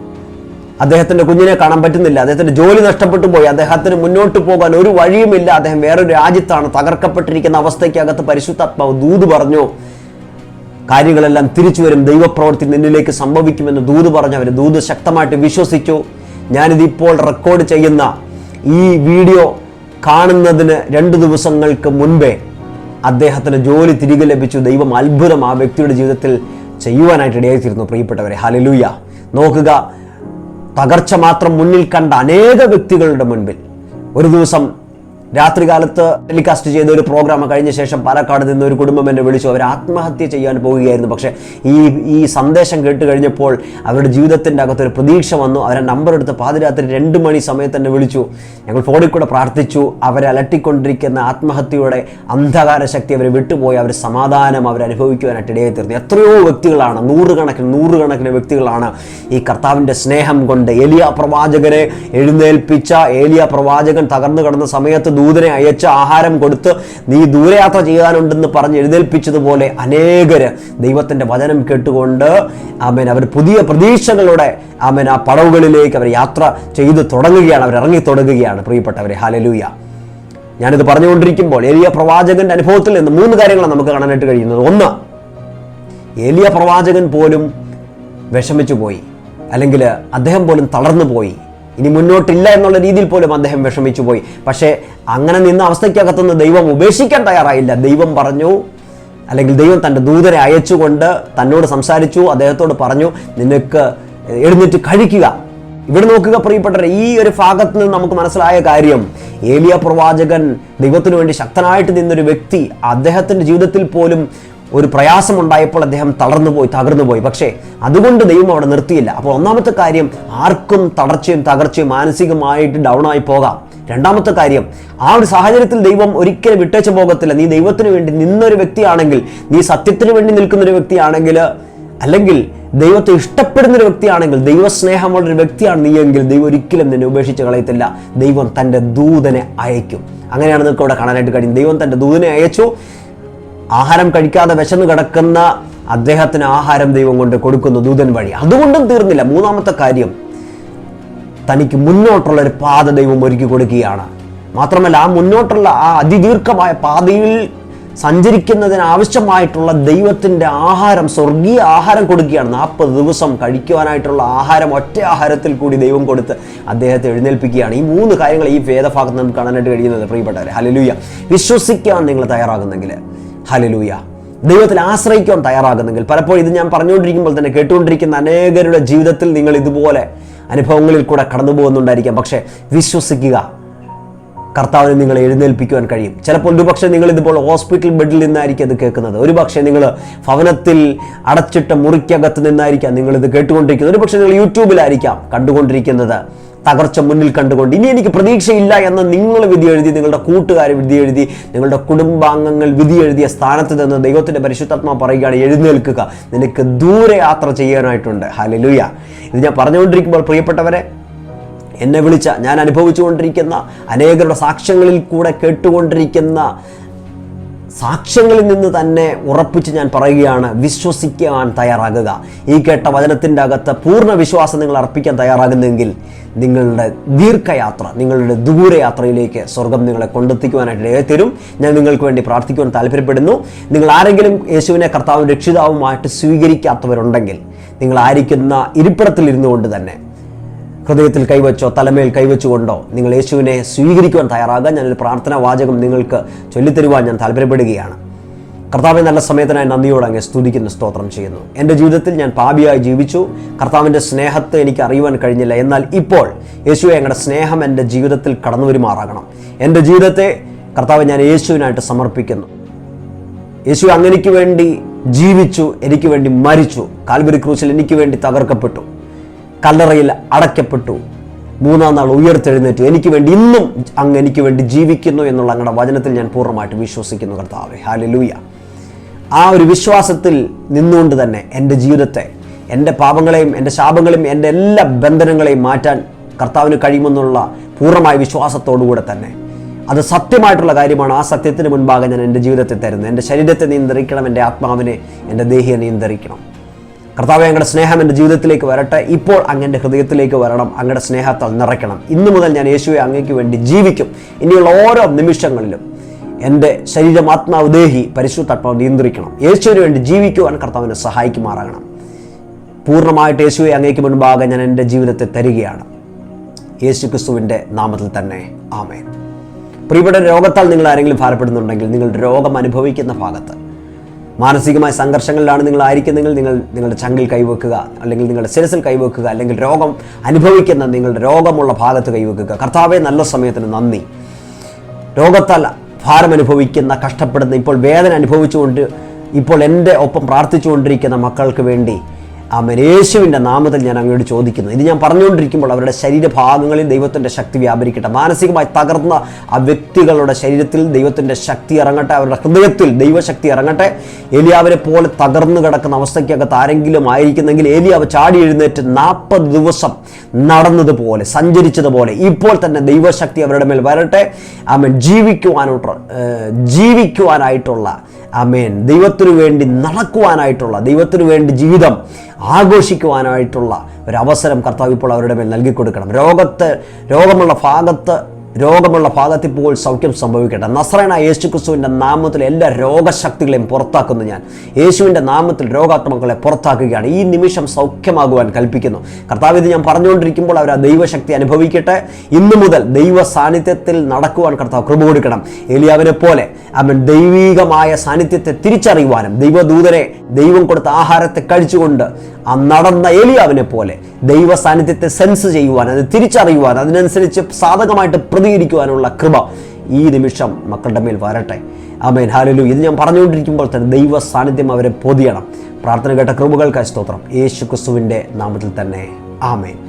അദ്ദേഹത്തിന്റെ കുഞ്ഞിനെ കാണാൻ പറ്റുന്നില്ല. അദ്ദേഹത്തിന്റെ ജോലി നഷ്ടപ്പെട്ടു പോയി. അദ്ദേഹത്തിന് മുന്നോട്ട് പോകാൻ ഒരു വഴിയുമില്ല. അദ്ദേഹം വേറൊരു രാജ്യത്താണ് തകർക്കപ്പെട്ടിരിക്കുന്ന അവസ്ഥയ്ക്കകത്ത് പരിശുദ്ധാത്മാവ് ദൂത് പറഞ്ഞു. കാര്യങ്ങളെല്ലാം തിരിച്ചു വരും. ദൈവപ്രവൃത്തി നിന്നിലേക്ക് സംഭവിക്കുമെന്ന് ദൂത് പറഞ്ഞു. അവർ ദൂത് ശക്തമായിട്ട് വിശ്വസിച്ചു. ഞാനിത് ഇപ്പോൾ റെക്കോർഡ് ചെയ്യുന്ന ഈ വീഡിയോ കാണുന്നതിന് രണ്ട് ദിവസങ്ങൾക്ക് മുൻപേ അദ്ദേഹത്തിന് ജോലി തിരികെ ലഭിച്ചു. ദൈവം അത്ഭുതം ആ വ്യക്തിയുടെ ജീവിതത്തിൽ ചെയ്യുവാനായിട്ട് ഇടയായിത്തീരുന്നു പ്രിയപ്പെട്ടവരെ. ഹലലൂയ നോക്കുക തകർച്ച മാത്രം മുന്നിൽ കണ്ട അനേക വ്യക്തികളുടെ മുൻപിൽ ഒരു ദിവസം രാത്രികാലത്ത് ടെലികാസ്റ്റ് ചെയ്ത ഒരു പ്രോഗ്രാം കഴിഞ്ഞ ശേഷം പാലക്കാട് നിന്ന് ഒരു കുടുംബം എന്നെ വിളിച്ചു. അവർ ആത്മഹത്യ ചെയ്യാൻ പോവുകയായിരുന്നു. പക്ഷേ ഈ ഈ സന്ദേശം കേട്ട് കഴിഞ്ഞപ്പോൾ അവരുടെ ജീവിതത്തിന്റെ അകത്തൊരു പ്രതീക്ഷ വന്നു. അവരെ നമ്പർ എടുത്ത് പാതിരാത്രി രണ്ട് മണി സമയത്ത് തന്നെ വിളിച്ചു. ഞങ്ങൾ ഫോണിൽ കൂടെ പ്രാർത്ഥിച്ചു. അവരെ അലട്ടിക്കൊണ്ടിരിക്കുന്ന ആത്മഹത്യയുടെ അന്ധകാര ശക്തി അവരെ വിട്ടുപോയി. അവർ സമാധാനം അവർ ഇടയായി തീർന്നു എത്രയോ വ്യക്തികളാണ് നൂറുകണക്കിന് നൂറുകണക്കിന് വ്യക്തികളാണ് ഈ കർത്താവിന്റെ സ്നേഹം കൊണ്ട് ഏലിയ പ്രവാചകരെ എഴുന്നേൽപ്പിച്ച. ഏലിയ പ്രവാചകൻ തകർന്നു കിടന്ന സമയത്ത് ദൂതനെ അയച്ച് ആഹാരം കൊടുത്ത് നീ ദൂരയാത്ര ചെയ്യാനുണ്ടെന്ന് പറഞ്ഞ് എഴുന്നേൽപ്പിച്ചതുപോലെ അനേകർ ദൈവത്തിന്റെ വചനം കേട്ടുകൊണ്ട് ആമേൻ. അവർ പുതിയ പ്രതീക്ഷകളുടെ ആമേൻ ആ പടവുകളിലേക്ക് അവർ യാത്ര ചെയ്തു തുടങ്ങുകയാണ്. അവർ ഇറങ്ങി തുടങ്ങുകയാണ്. പ്രിയപ്പെട്ടവരെ ഹാലലൂയ ഞാനിത് പറഞ്ഞുകൊണ്ടിരിക്കുമ്പോൾ ഏലിയ പ്രവാചകന്റെ അനുഭവത്തിൽ നിന്ന് മൂന്ന് കാര്യങ്ങളാണ് നമുക്ക് കാണാനായിട്ട് കഴിയുന്നത്. ഒന്ന് ഏലിയ പ്രവാചകൻ പോലും വിഷമിച്ചു പോയി അല്ലെങ്കിൽ അദ്ദേഹം പോലും തളർന്നു പോയി ഇനി മുന്നോട്ടില്ല എന്നുള്ള രീതിയിൽ പോലും അദ്ദേഹം വിഷമിച്ചു പോയി പക്ഷേ അങ്ങനെ നിന്ന അവസ്ഥയ്ക്കകത്തുനിന്ന് ദൈവം ഉപേക്ഷിക്കാൻ തയ്യാറായില്ല. ദൈവം പറഞ്ഞു അല്ലെങ്കിൽ ദൈവം തന്റെ ദൂതരെ അയച്ചുകൊണ്ട് തന്നോട് സംസാരിച്ചു അദ്ദേഹത്തോട് പറഞ്ഞു നിനക്ക് എഴുന്നേറ്റ് കഴിക്കുക. ഇവിടെ നോക്കുക പ്രിയപ്പെട്ടവരെ ഈ ഒരു ഭാഗത്ത് നിന്ന് നമുക്ക് മനസ്സിലായ കാര്യം ഏലിയ പ്രവാചകൻ ദൈവത്തിനു വേണ്ടി ശക്തനായിട്ട് നിന്നൊരു വ്യക്തി അദ്ദേഹത്തിന്റെ ജീവിതത്തിൽ പോലും ഒരു പ്രയാസം ഉണ്ടായപ്പോൾ അദ്ദേഹം തളർന്നു പോയി തളർന്നുപോയി തകർന്നുപോയി. പക്ഷേ അതുകൊണ്ട് ദൈവം അവിടെ നിർത്തിയില്ല. അപ്പോൾ ഒന്നാമത്തെ കാര്യം ആർക്കും തളർച്ചയും തകർച്ചയും മാനസികമായിട്ട് ഡൗൺ ആയി പോകാം. രണ്ടാമത്തെ കാര്യം ആ ഒരു സാഹചര്യത്തിൽ ദൈവം ഒരിക്കലും വിട്ടേച്ചു പോകത്തില്ല നീ ദൈവത്തിന് വേണ്ടി നിന്നൊരു വ്യക്തിയാണെങ്കിൽ നീ സത്യത്തിന് വേണ്ടി നിൽക്കുന്ന ഒരു വ്യക്തിയാണെങ്കിൽ അല്ലെങ്കിൽ ദൈവത്തെ ഇഷ്ടപ്പെടുന്ന ഒരു വ്യക്തിയാണെങ്കിൽ ദൈവസ്നേഹമുള്ള ഒരു വ്യക്തിയാണ് നീ എങ്കിൽ ദൈവം ഒരിക്കലും നിന്നെ ഉപേക്ഷിച്ച് കളയത്തില്ല. ദൈവം തന്റെ ദൂതനെ അയക്കും അങ്ങനെയാണ് നിങ്ങൾക്ക് അവിടെ കാണാനായിട്ട് കഴിയും ദൈവം തന്റെ ദൂതനെ അയച്ചു. ആഹാരം കഴിക്കാതെ വിശന്ന് കിടക്കുന്ന അദ്ദേഹത്തിന് ആഹാരം ദൈവം കൊണ്ട് കൊടുക്കുന്നു ദൂതൻ വഴി. അതുകൊണ്ടും തീർന്നില്ല. മൂന്നാമത്തെ കാര്യം തനിക്ക് മുന്നോട്ടുള്ള ഒരു പാത ദൈവം ഒരുക്കി കൊടുക്കുകയാണ്. മാത്രമല്ല ആ മുന്നോട്ടുള്ള ആ അതിദീർഘമായ പാതയിൽ സഞ്ചരിക്കുന്നതിന് ആവശ്യമായിട്ടുള്ള ദൈവത്തിന്റെ ആഹാരം സ്വർഗീയ ആഹാരം കൊടുക്കുകയാണ്. നാൽപ്പത് ദിവസം കഴിക്കുവാനായിട്ടുള്ള ആഹാരം ഒറ്റ ആഹാരത്തിൽ കൂടി ദൈവം കൊടുത്ത് അദ്ദേഹത്തെ എഴുന്നേൽപ്പിക്കുകയാണ്. ഈ മൂന്ന് കാര്യങ്ങൾ ഈ വേദഭാഗത്ത് നമുക്ക് കാണാനായിട്ട് കഴിയുന്നത് പ്രിയപ്പെട്ടവരെ. ഹലലൂയ വിശ്വസിക്കാൻ നിങ്ങൾ തയ്യാറാകുന്നെങ്കിൽ ഹലലൂയ ദൈവത്തിൽ ആശ്രയിക്കാൻ തയ്യാറാകുന്നെങ്കിൽ പലപ്പോഴും ഇത് ഞാൻ പറഞ്ഞുകൊണ്ടിരിക്കുമ്പോൾ തന്നെ കേട്ടുകൊണ്ടിരിക്കുന്ന അനേകരുടെ ജീവിതത്തിൽ നിങ്ങൾ ഇതുപോലെ അനുഭവങ്ങളിൽ കൂടെ കടന്നു പോകുന്നുണ്ടായിരിക്കാം പക്ഷേ വിശ്വസിക്കുക. കർത്താവിനെ നിങ്ങൾ എഴുന്നേൽപ്പിക്കുവാൻ കഴിയും. ചിലപ്പോൾ ഒരുപക്ഷെ നിങ്ങൾ ഇതുപോലെ ഹോസ്പിറ്റൽ ബെഡിൽ നിന്നായിരിക്കും അത് കേൾക്കുന്നത്. ഒരുപക്ഷെ നിങ്ങൾ ഭവനത്തിൽ അടച്ചിട്ട മുറിക്കകത്ത് നിന്നായിരിക്കാം നിങ്ങൾ ഇത് കേട്ടുകൊണ്ടിരിക്കുന്നത്. ഒരുപക്ഷെ നിങ്ങൾ യൂട്യൂബിലായിരിക്കാം കണ്ടുകൊണ്ടിരിക്കുന്നത്. തകർച്ച മുന്നിൽ കണ്ടുകൊണ്ട് ഇനി എനിക്ക് പ്രതീക്ഷയില്ല എന്ന് നിങ്ങൾ വിധി എഴുതി നിങ്ങളുടെ കൂട്ടുകാർ വിധി എഴുതി നിങ്ങളുടെ കുടുംബാംഗങ്ങൾ വിധി എഴുതിയ സ്ഥാനത്ത് നിന്ന് ദൈവത്തിന്റെ പരിശുദ്ധാത്മാ പറയുകയാണ് എഴുന്നേൽക്കുക. നിനക്ക് ദൂരയാത്ര ചെയ്യാനായിട്ടുണ്ട്. ഹലലുയ ഇത് ഞാൻ പറഞ്ഞുകൊണ്ടിരിക്കുമ്പോൾ പ്രിയപ്പെട്ടവരെ എന്നെ വിളിച്ച ഞാൻ അനുഭവിച്ചുകൊണ്ടിരിക്കുന്ന അനേകരുടെ സാക്ഷ്യങ്ങളിൽ കൂടെ കേട്ടുകൊണ്ടിരിക്കുന്ന സാക്ഷ്യങ്ങളിൽ നിന്ന് തന്നെ ഉറപ്പിച്ച് ഞാൻ പറയുകയാണ് വിശ്വസിക്കാൻ തയ്യാറാകുക. ഈ കേട്ട വചനത്തിന്റെ അകത്ത് പൂർണ വിശ്വാസം നിങ്ങൾ അർപ്പിക്കാൻ തയ്യാറാകുന്നെങ്കിൽ നിങ്ങളുടെ ദീർഘയാത്ര നിങ്ങളുടെ ദൂരയാത്രയിലേക്ക് സ്വർഗം നിങ്ങളെ കൊണ്ടെത്തിക്കുവാനായിട്ട് ഇടയായിത്തീരും ഞാൻ നിങ്ങൾക്ക് വേണ്ടി പ്രാർത്ഥിക്കുവാൻ താല്പര്യപ്പെടുന്നു. നിങ്ങൾ ആരെങ്കിലും യേശുവിനെ കർത്താവും രക്ഷിതാവുമായിട്ട് സ്വീകരിക്കാത്തവരുണ്ടെങ്കിൽ നിങ്ങൾ ആയിരിക്കുന്ന ഇരിപ്പിടത്തിൽ ഇരുന്നുകൊണ്ട് തന്നെ ഹൃദയത്തിൽ കൈവച്ചോ തലമേൽ കൈവച്ചുകൊണ്ടോ നിങ്ങൾ യേശുവിനെ സ്വീകരിക്കുവാൻ തയ്യാറാകാൻ ഞാനൊരു പ്രാർത്ഥനാ വാചകം നിങ്ങൾക്ക് ചൊല്ലിത്തരുവാൻ ഞാൻ താല്പര്യപ്പെടുകയാണ്. കർത്താവിൻ നല്ല സമയത്തിനായി നന്ദിയോട് അങ്ങ് സ്തുതിക്കുന്ന സ്തോത്രം ചെയ്യുന്നു. എന്റെ ജീവിതത്തിൽ ഞാൻ പാപിയായി ജീവിച്ചു. കർത്താവിന്റെ സ്നേഹത്തെ എനിക്ക് അറിയുവാൻ കഴിഞ്ഞില്ല. എന്നാൽ ഇപ്പോൾ യേശുവെ ഞങ്ങളുടെ സ്നേഹം എന്റെ ജീവിതത്തിൽ കടന്നു വരുമാറാകണം. എന്റെ ജീവിതത്തെ കർത്താവ് ഞാൻ യേശുവിനായിട്ട് സമർപ്പിക്കുന്നു. യേശു അങ്ങനെക്ക് വേണ്ടി ജീവിച്ചു എനിക്ക് വേണ്ടി മരിച്ചു. കാൽവരി ക്രൂശിൽ എനിക്ക് വേണ്ടി തകർക്കപ്പെട്ടു. കല്ലറയിൽ അടയ്ക്കപ്പെട്ടു. മൂന്നാം നാൾ ഉയർത്തെഴുന്നേറ്റു. എനിക്ക് വേണ്ടി ഇന്നും അങ്ങ് എനിക്ക് വേണ്ടി ജീവിക്കുന്നു എന്നുള്ള അങ്ങയുടെ വചനത്തിൽ ഞാൻ പൂർണമായിട്ട് വിശ്വസിക്കുന്നു കർത്താവെ. ഹാലലൂയ ആ ഒരു വിശ്വാസത്തിൽ നിന്നുകൊണ്ട് തന്നെ എന്റെ ജീവിതത്തെ എന്റെ പാപങ്ങളെയും എന്റെ ശാപങ്ങളെയും എന്റെ എല്ലാ ബന്ധനങ്ങളെയും മാറ്റാൻ കർത്താവിന് കഴിയുമെന്നുള്ള പൂർണമായ വിശ്വാസത്തോടുകൂടെ തന്നെ. അത് സത്യമായിട്ടുള്ള കാര്യമാണ്. ആ സത്യത്തിന് മുൻപാകെ ഞാൻ എന്റെ ജീവിതത്തെ തരുന്നത് എന്റെ ശരീരത്തെ നിയന്ത്രിക്കണം. എന്റെ ആത്മാവിനെ എന്റെ ദേഹിയെ നിയന്ത്രിക്കണം. കർത്താവ് അങ്ങയുടെ സ്നേഹം എന്റെ ജീവിതത്തിലേക്ക് വരട്ടെ. ഇപ്പോൾ അങ്ങന്റെ ഹൃദയത്തിലേക്ക് വരണം. അങ്ങയുടെ സ്നേഹത്താൽ നിറയ്ക്കണം. ഇന്നു മുതൽ ഞാൻ യേശുവെ അങ്ങയ്ക്ക് വേണ്ടി ജീവിക്കും. ഇനിയുള്ള ഓരോ നിമിഷങ്ങളിലും എന്റെ ശരീരം ആത്മാവ് ദേഹി പരിശുദ്ധാത്മാവ് നിയന്ത്രിക്കണം. യേശുവിന് വേണ്ടി ജീവിക്കുവാൻ കർത്താവിനെ സഹായിക്കുമാറാകണം. പൂർണമായിട്ട് യേശുവെ അങ്ങേക്ക് മുൻപാകെ ഞാൻ എന്റെ ജീവിതത്തെ തരികയാണ്. യേശു ക്രിസ്തുവിന്റെ നാമത്തിൽ തന്നെ. ആമേൻ. പ്രിയപ്പെട്ട രോഗത്താൽ നിങ്ങൾ ആരെങ്കിലും ഭാരപ്പെടുന്നുണ്ടെങ്കിൽ നിങ്ങൾ രോഗം അനുഭവിക്കുന്ന ഭാഗത്ത് മാനസികമായ സംഘർഷങ്ങളിലാണ് നിങ്ങൾ ആയിരിക്കുന്നെങ്കിൽ നിങ്ങൾ നിങ്ങളുടെ ചങ്കിൽ കൈവെക്കുക അല്ലെങ്കിൽ നിങ്ങളുടെ ശിരസിൽ കൈവെക്കുക അല്ലെങ്കിൽ രോഗം അനുഭവിക്കുന്ന നിങ്ങളുടെ രോഗമുള്ള ഭാഗത്ത് കൈവെക്കുക. കർത്താവെ നല്ല സമയത്തിന് നന്ദി. രോഗത്താൽ ഭാരം അനുഭവിക്കുന്ന കഷ്ടപ്പെടുന്ന ഇപ്പോൾ വേദന അനുഭവിച്ചുകൊണ്ട് ഇപ്പോൾ എന്റെ ഒപ്പം പ്രാർത്ഥിച്ചുകൊണ്ടിരിക്കുന്ന മക്കൾക്ക് വേണ്ടി ആമേൻ. യേശുവിന്റെ നാമത്തിൽ ഞാൻ അങ്ങോട്ട് ചോദിക്കുന്നു. ഇത് ഞാൻ പറഞ്ഞുകൊണ്ടിരിക്കുമ്പോൾ അവരുടെ ശരീരഭാഗങ്ങളിൽ ദൈവത്തിന്റെ ശക്തി വ്യാപരിക്കട്ടെ. മാനസികമായി തകർന്ന ആ വ്യക്തികളുടെ ശരീരത്തിൽ ദൈവത്തിന്റെ ശക്തി ഇറങ്ങട്ടെ. അവരുടെ ഹൃദയത്തിൽ ദൈവശക്തി ഇറങ്ങട്ടെ. ഏലിയാവിനെ പോലെ തകർന്നു കിടക്കുന്ന അവസ്ഥയ്ക്കകത്ത് ആരെങ്കിലും ആയിരിക്കുന്നെങ്കിൽ ഏലിയാവ് ചാടി എഴുന്നേറ്റ് നാൽപ്പത് ദിവസം നടന്നതുപോലെ സഞ്ചരിച്ചതുപോലെ ഇപ്പോൾ തന്നെ ദൈവശക്തി അവരുടെ മേൽ വരട്ടെ. ആമേൻ. ജീവിക്കുവാനോട്ട് ജീവിക്കുവാനായിട്ടുള്ള ആമേൻ. ദൈവത്തിനു വേണ്ടി നടക്കുവാനായിട്ടുള്ള ദൈവത്തിനു വേണ്ടി ജീവിതം ആഘോഷിക്കുവാനായിട്ടുള്ള ഒരവസരം കർത്താവ് ഇപ്പോൾ അവരുടെ മേൽ നൽകി കൊടുക്കണം രോഗത്ത് രോഗമുള്ള ഭാഗത്ത് രോഗമുള്ള ഭാഗത്ത് ഇപ്പോൾ സൗഖ്യം സംഭവിക്കട്ടെ. നസ്രേണ യേശു ക്രിസ്തുവിന്റെ നാമത്തിൽ എല്ലാ രോഗശക്തികളെയും പുറത്താക്കുന്നു ഞാൻ. യേശുവിന്റെ നാമത്തിൽ രോഗാത്മകളെ പുറത്താക്കുകയാണ്. ഈ നിമിഷം സൗഖ്യമാകുവാൻ കൽപ്പിക്കുന്നു. കർത്താവ് ഇത് ഞാൻ പറഞ്ഞുകൊണ്ടിരിക്കുമ്പോൾ അവർ ആ ദൈവശക്തി അനുഭവിക്കട്ടെ. ഇന്നു മുതൽ ദൈവ സാന്നിധ്യത്തിൽ നടക്കുവാൻ കർത്താവ് കൃപ കൊടുക്കണം. എലിയാവിനെ പോലെ അവൻ ദൈവികമായ സാന്നിധ്യത്തെ തിരിച്ചറിയുവാനും ദൈവദൂതരെ ദൈവം കൊടുത്ത ആഹാരത്തെ കഴിച്ചുകൊണ്ട് ആ നടന്ന ഏലിയാവിനെ പോലെ ദൈവ സാന്നിധ്യത്തെ സെൻസ് ചെയ്യുവാൻ അത് തിരിച്ചറിയുവാൻ അതിനനുസരിച്ച് സാധകമായിട്ട് പ്രതികരിക്കുവാനുള്ള കൃപ ഈ നിമിഷം മക്കളുടെ മേൽ വരട്ടെ. ആമേൻ. ഹാലലു ഇത് ഞാൻ പറഞ്ഞുകൊണ്ടിരിക്കുമ്പോൾ തന്നെ ദൈവ സാന്നിധ്യം അവരെ പൊതിയണം. പ്രാർത്ഥന കേട്ട കൃപകൾക്ക് സ്തോത്രം. യേശു ക്രിസ്തുവിന്റെ നാമത്തിൽ തന്നെ. ആമേൻ.